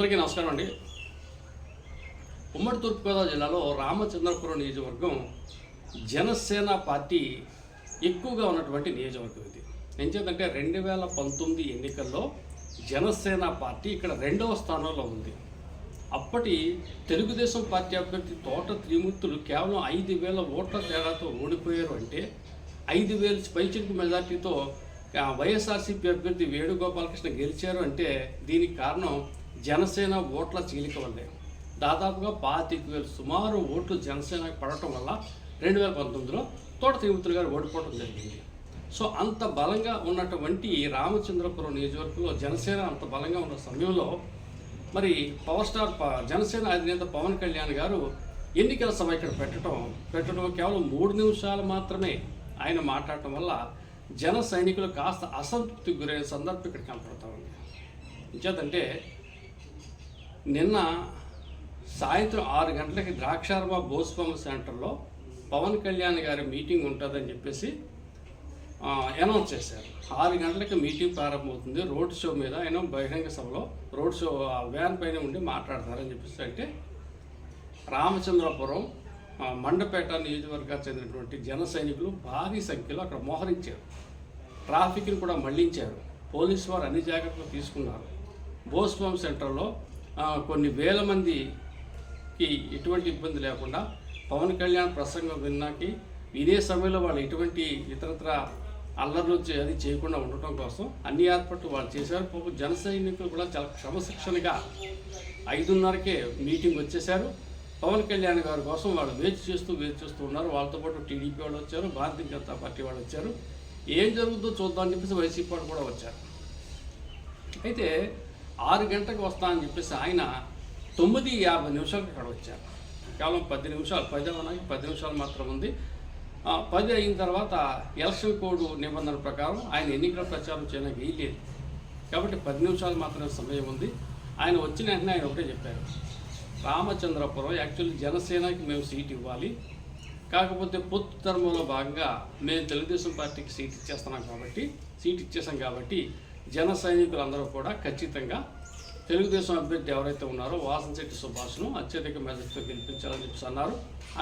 అందరికీ నమస్కారం అండి. ఉమ్మడి తూర్పుగోదావరి జిల్లాలో రామచంద్రపురం నియోజకవర్గం జనసేన పార్టీ ఎక్కువగా ఉన్నటువంటి నియోజకవర్గం ఇది. ఏం రెండు వేల పంతొమ్మిది ఎన్నికల్లో జనసేన పార్టీ ఇక్కడ రెండవ స్థానంలో ఉంది. అప్పటి తెలుగుదేశం పార్టీ అభ్యర్థి తోట త్రిమూర్తులు కేవలం ఐదు వేల ఓట్ల తేడాతో ఓడిపోయారు అంటే ఐదు వేల పైచిలకు మెజార్టీతో వైఎస్ఆర్సీపీ అభ్యర్థి వేణుగోపాలకృష్ణ గెలిచారు అంటే దీనికి కారణం జనసేన ఓట్ల చీలిక వల్లే. దాదాపుగా పాతిక వేలు సుమారు ఓట్లు జనసేనకు పడటం వల్ల రెండు వేల పంతొమ్మిదిలో తోట తిరుమతులు గారు ఓడిపోవడం జరిగింది. సో అంత బలంగా ఉన్నటువంటి రామచంద్రపురం నియోజకవర్గంలో జనసేన అంత బలంగా ఉన్న సమయంలో మరి పవర్ స్టార్ జనసేన అధినేత పవన్ కళ్యాణ్ గారు ఎన్నికల సభ ఇక్కడ పెట్టడం పెట్టడం కేవలం మూడు నిమిషాలు మాత్రమే ఆయన మాట్లాడటం వల్ల జన సైనికులు కాస్త అసంతృప్తికి గురైన సందర్భం ఇక్కడ కనపడతా ఉంది. ఇంచేతంటే నిన్న సాయంత్రం ఆరు గంటలకి ద్రాక్షారమ భూస్వామి సెంటర్లో పవన్ కళ్యాణ్ గారి మీటింగ్ ఉంటుందని చెప్పేసి అనౌన్స్ చేశారు. ఆరు గంటలకి మీటింగ్ ప్రారంభమవుతుంది. రోడ్ షో మీద ఆయన బహిరంగ సభలో రోడ్ షో ఆ వ్యాన్ పైన ఉండి మాట్లాడతారని చెప్పేసి అంటే రామచంద్రపురం మండపేట నియోజకవర్గానికి చెందినటువంటి జన సైనికులు భారీ సంఖ్యలో అక్కడ మోహరించారు. ట్రాఫిక్ని కూడా మళ్ళించారు. పోలీసు వారు అన్ని జాగ్రత్తలు తీసుకున్నారు. బోస్వామ్ సెంటర్లో కొన్ని వేల మందికి ఎటువంటి ఇబ్బంది లేకుండా పవన్ కళ్యాణ్ ప్రసంగం విన్నాకి ఇదే సమయంలో వాళ్ళు ఎటువంటి ఇతరత్ర అల్లర్లు అది చేయకుండా ఉండటం కోసం అన్ని ఏర్పాట్లు వాళ్ళు చేశారు. పాపం జన సైనికులు కూడా చాలా క్రమశిక్షణగా ఐదున్నరకే మీటింగ్ వచ్చేశారు. పవన్ కళ్యాణ్ గారి కోసం వాళ్ళు వేచి చేస్తూ వేచి చేస్తూ ఉన్నారు. వాళ్ళతో పాటు టీడీపీ వాళ్ళు వచ్చారు భారతీయ జనతా పార్టీ వాళ్ళు వచ్చారు. ఏం జరుగుతుందో చూద్దామని చెప్పేసి వైసీపీ వాళ్ళు కూడా వచ్చారు. అయితే ఆరు గంటలకు వస్తా అని చెప్పేసి ఆయన తొమ్మిది యాభై నిమిషాలకు అక్కడ వచ్చారు. కేవలం పది నిమిషాలు పది అవడానికి పది నిమిషాలు మాత్రం ఉంది. పది అయిన తర్వాత ఎలక్షన్ కోడ్ నిబంధనల ప్రకారం ఆయన ఎన్నికల ప్రచారం చేయడానికి వీలేదు కాబట్టి పది నిమిషాలు మాత్రమే సమయం ఉంది. ఆయన వచ్చిన వెంటనే ఆయన ఒకటే చెప్పారు. రామచంద్రపురం యాక్చువల్లీ జనసేనకి మేము సీట్ ఇవ్వాలి. కాకపోతే పొత్తు ధర్మంలో భాగంగా మేము తెలుగుదేశం పార్టీకి సీట్ ఇచ్చేస్తున్నాం కాబట్టి సీట్ ఇచ్చేసాం కాబట్టి జన సైనికులందరూ కూడా ఖచ్చితంగా తెలుగుదేశం అభ్యర్థి ఎవరైతే ఉన్నారో వాసంశెట్టి సుభాష్ను అత్యధిక మెజార్టీతో గెలిపించాలని చెప్పేసి అన్నారు.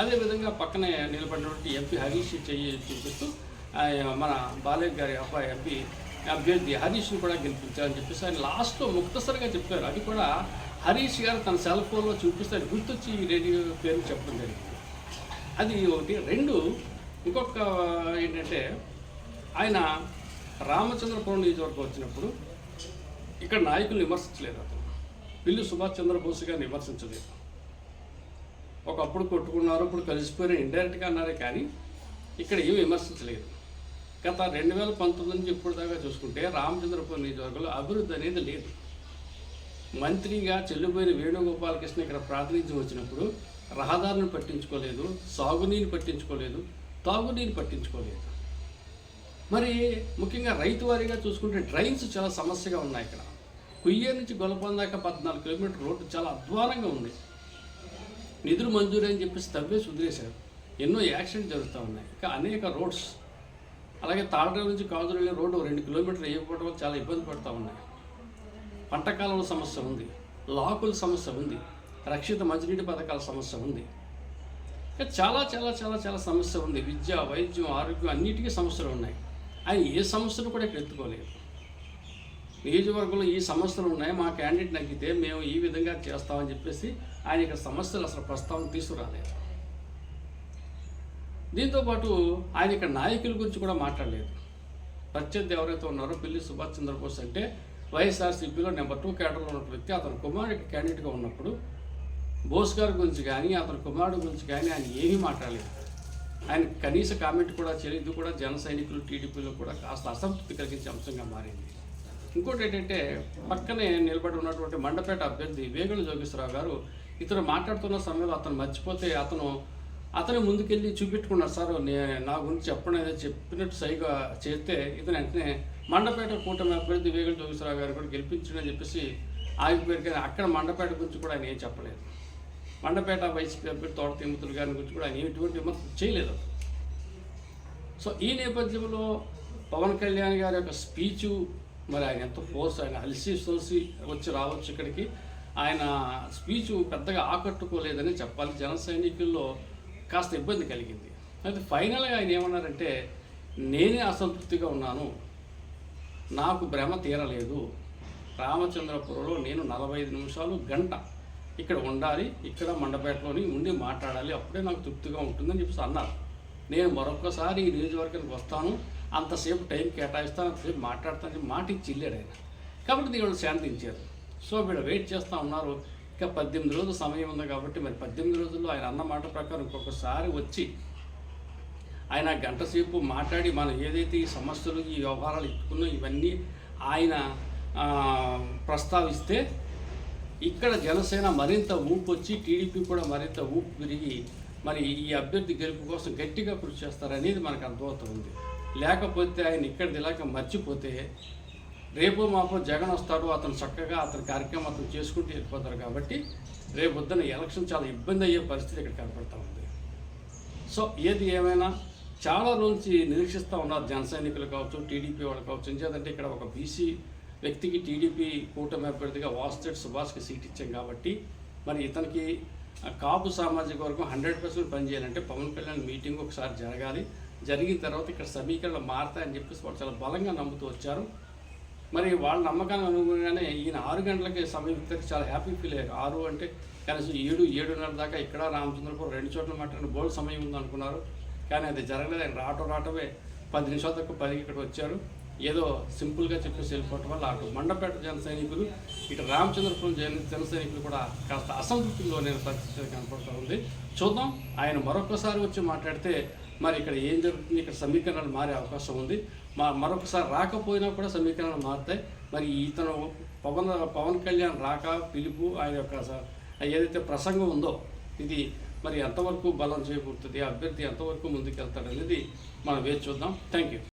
అదేవిధంగా పక్కనే నిలబడినటువంటి ఎంపీ హరీష్ చెయ్యి చూపిస్తూ ఆయన మన బాలయ్య గారి అబ్బాయి ఎంపీ అభ్యర్థి హరీష్ను కూడా గెలిపించాలని చెప్పేసి ఆయన లాస్ట్లో ముక్తసరిగా చెప్పారు. అది కూడా హరీష్ గారు తన సెల్ ఫోన్లో చూపిస్తే గుర్తొచ్చి రేడియో పేరు చెప్పడం జరిగింది. అది ఒకటి. రెండు ఇంకొక ఏంటంటే ఆయన రామచంద్రపురం నియోజకవర్గం వచ్చినప్పుడు ఇక్కడ నాయకులు విమర్శించలేదు అతను. పిల్లి సుభాష్ చంద్రబోస్ గారిని విమర్శించలేదు. ఒకప్పుడు కొట్టుకున్నారు ఇప్పుడు కలిసిపోయిన ఇండైరెక్ట్గా అన్నారే కానీ ఇక్కడ ఏమి విమర్శించలేదు. గత రెండు వేల పంతొమ్మిది నుంచి ఇప్పుడు దాకా చూసుకుంటే రామచంద్రపురం నియోజకవర్గంలో అభివృద్ధి అనేది లేదు. మంత్రిగా చెల్లిపోయిన వేణుగోపాలకృష్ణ ఇక్కడ ప్రాతినిధ్యం వచ్చినప్పుడు రహదారులను పట్టించుకోలేదు సాగునీరు పట్టించుకోలేదు తాగునీరు పట్టించుకోలేదు. మరి ముఖ్యంగా రైతు వారీగా చూసుకుంటే డ్రైన్స్ చాలా సమస్యగా ఉన్నాయి ఇక్కడ. కుయ్య నుంచి గొలపం దాకా పద్నాలుగు కిలోమీటర్ రోడ్డు చాలా అధ్వానంగా ఉంది. నిధులు మంజూరు అని చెప్పేసి తవ్వే సుదిరేశారు ఎన్నో యాక్సిడెంట్ జరుగుతూ ఉన్నాయి. ఇంకా అనేక రోడ్స్ అలాగే తాళరేవు నుంచి కాజులు వెళ్ళే రోడ్డు రెండు కిలోమీటర్లు వేయకపోవడం వల్ల చాలా ఇబ్బంది పడుతూ ఉన్నాయి. పంట సమస్య ఉంది లాకుల సమస్య ఉంది రక్షిత మంచినీటి పథకాల సమస్య ఉంది. ఇంకా చాలా చాలా చాలా చాలా సమస్య ఉంది. విద్య వైద్యం ఆరోగ్యం అన్నిటికీ సమస్యలు ఉన్నాయి. ఆయన ఏ సమస్యలు కూడా ఇక్కడ ఎత్తుకోలేదు. నియోజకవర్గంలో ఈ సమస్యలు ఉన్నాయి. మా క్యాండిడేట్ నగ్గితే మేము ఈ విధంగా చేస్తామని చెప్పేసి ఆయన ఇక్కడ సమస్యలు అసలు ప్రస్తావన తీసుకురాలేదు. దీంతోపాటు ఆయన ఇక్కడ నాయకుల గురించి కూడా మాట్లాడలేదు. ప్రత్యర్థి ఎవరైతే ఉన్నారో పిల్లి సుభాష్ చంద్రబోస్ అంటే వైఎస్ఆర్సీపీలో నెంబర్ టూ క్యాడర్లో ఉన్న వ్యక్తి అతని కుమారుడికి క్యాండిడేట్గా ఉన్నప్పుడు బోస్ గారి గురించి కానీ అతని కుమారుడు గురించి కానీ ఆయన ఏమీ మాట్లాడలేదు. ఆయన కనీస కామెంట్ కూడా చేయలేదు. కూడా జన సైనికులు టీడీపీలో కూడా కాస్త అసంతృప్తి కలిగించే అంశంగా మారింది. ఇంకోటి ఏంటంటే పక్కనే నిలబడి ఉన్నటువంటి మండపేట అభ్యర్థి వేగుల జోగేశ్వరరావు గారు ఇతను మాట్లాడుతున్న సమయంలో అతను మర్చిపోతే అతను అతను ముందుకెళ్ళి చూపెట్టుకున్నాడు సార్ నే- నా గురించి చెప్పడం ఏదో చెప్పినట్టు సరిగా చేస్తే ఇతను వెంటనే మండపేట కూటమి అభ్యర్థి వేగుల జోగేశ్వరరావు గారు కూడా గెలిపించడని చెప్పేసి ఆగిపోయారు. కానీ అక్కడ మండపేట గురించి కూడా ఆయన ఏం చెప్పలేదు. మండపేట వైసీపీ అభ్యర్థి తోట తిమ్మతులు గారి గురించి కూడా ఆయన ఎటువంటి విమర్శ చేయలేదు సో ఈ నేపథ్యంలో పవన్ కళ్యాణ్ గారి యొక్క స్పీచు మరి ఆయన ఎంత ఫోర్స్ ఆయన అలసి సోసి వచ్చి రావచ్చు ఇక్కడికి. ఆయన స్పీచ్ పెద్దగా ఆకట్టుకోలేదని చెప్పాలి. జన సైనికుల్లో కాస్త ఇబ్బంది కలిగింది. అయితే ఫైనల్గా ఆయన ఏమన్నారంటే నేనే అసంతృప్తిగా ఉన్నాను. నాకు భ్రమ తీరలేదు. రామచంద్రపురంలో నేను నలభై ఐదు నిమిషాలు గంట ఇక్కడ ఉండాలి. ఇక్కడ మండపేటలోని ఉండి మాట్లాడాలి. అప్పుడే నాకు తృప్తిగా ఉంటుందని చెప్పేసి అన్నారు. నేను మరొకసారి ఈ నియోజకవర్గానికి వస్తాను. అంతసేపు టైం కేటాయిస్తాను అంతసేపు మాట్లాడతాను మాట ఇచ్చి వెళ్ళాడు ఆయన. కాబట్టి వీళ్ళు శాంతించారు సో వీళ్ళు వెయిట్ చేస్తూ ఉన్నారు. ఇంకా పద్దెనిమిది రోజులు సమయం ఉంది కాబట్టి మరి పద్దెనిమిది రోజుల్లో ఆయన అన్న మాట ప్రకారం ఇంకొకసారి వచ్చి ఆయన గంట సేపు మాట్లాడి మనం ఏదైతే ఈ సమస్యలు ఈ వ్యవహారాలు ఇచ్చుకున్నా ఇవన్నీ ఆయన ప్రస్తావిస్తే ఇక్కడ జనసేన మరింత ఊపు వచ్చి టీడీపీ కూడా మరింత ఊపు పెరిగి మరి ఈ అభ్యర్థి గెలుపు కోసం గట్టిగా కృషి చేస్తారనేది మనకు అర్థమవుతుంది లేకపోతే ఆయన ఇక్కడ ఇలాగ మర్చిపోతే రేపు మాపు జగన్ వస్తాడు అతను చక్కగా అతని కార్యక్రమం అతను చేసుకుంటూ వెళ్ళిపోతారు కాబట్టి రేపు పొద్దున ఎలక్షన్ చాలా ఇబ్బంది అయ్యే పరిస్థితి ఇక్కడ కనపడతా ఉంది. సో ఏది ఏమైనా చాలా నుంచి నిరీక్షిస్తూ ఉన్నారు జన సైనికులు కావచ్చు టీడీపీ వాళ్ళు కావచ్చు. ఎందుకంటే ఇక్కడ ఒక బీసీ వ్యక్తికి టీడీపీ కూటమి అభ్యర్థిగా వాస్తెడ్ సుభాష్కి సీట్ ఇచ్చాం కాబట్టి మరి ఇతనికి కాపు సామాజిక వర్గం హండ్రెడ్ పర్సెంట్ పనిచేయాలంటే పవన్ కళ్యాణ్ మీటింగ్ ఒకసారి జరగాలి. జరిగిన తర్వాత ఇక్కడ సమీకరణలు మారతాయని చెప్పేసి వాళ్ళు చాలా బలంగా నమ్ముతూ వచ్చారు. మరి వాళ్ళ నమ్మకాన్ని అనుగుణంగానే ఈయన ఆరు గంటలకి సమయం ఇద్దరికి చాలా హ్యాపీ ఫీల్ అయ్యారు. ఆరు అంటే కనీసం ఏడు ఏడున్నర దాకా ఇక్కడ రామచంద్రపురం రెండు చోట్ల మాట్లాడిన బోల్డ్ సమయం ఉందనుకున్నారు. కానీ అది జరగలేదు. ఆయన రావటం రావటమే పది నిమిషాల తక్కువ పదికి ఇక్కడ వచ్చారు. ఏదో సింపుల్గా చెప్పేసి వెళ్ళిపోవటం వల్ల అటు మండపేట జన సైనికులు ఇటు రామచంద్రపురం జన జన సైనికులు కూడా కాస్త అసంతృప్తిలో నేను పరిస్థితి కనపడుతూ ఉంది. చూద్దాం ఆయన మరొకసారి వచ్చి మాట్లాడితే మరి ఇక్కడ ఏం జరుగుతుంది ఇక్కడ సమీకరణాలు మారే అవకాశం ఉంది. మా మరొకసారి రాకపోయినా కూడా సమీకరణలు మారుతాయి. మరి ఇతను పవన్ పవన్ కళ్యాణ్ రాక పిలుపు ఆయన యొక్క ఏదైతే ప్రసంగం ఉందో ఇది మరి ఎంతవరకు బలం చేకూరుతుంది అభ్యర్థి ఎంతవరకు ముందుకెళ్తాడనేది మనం వేచి చూద్దాం. Thank you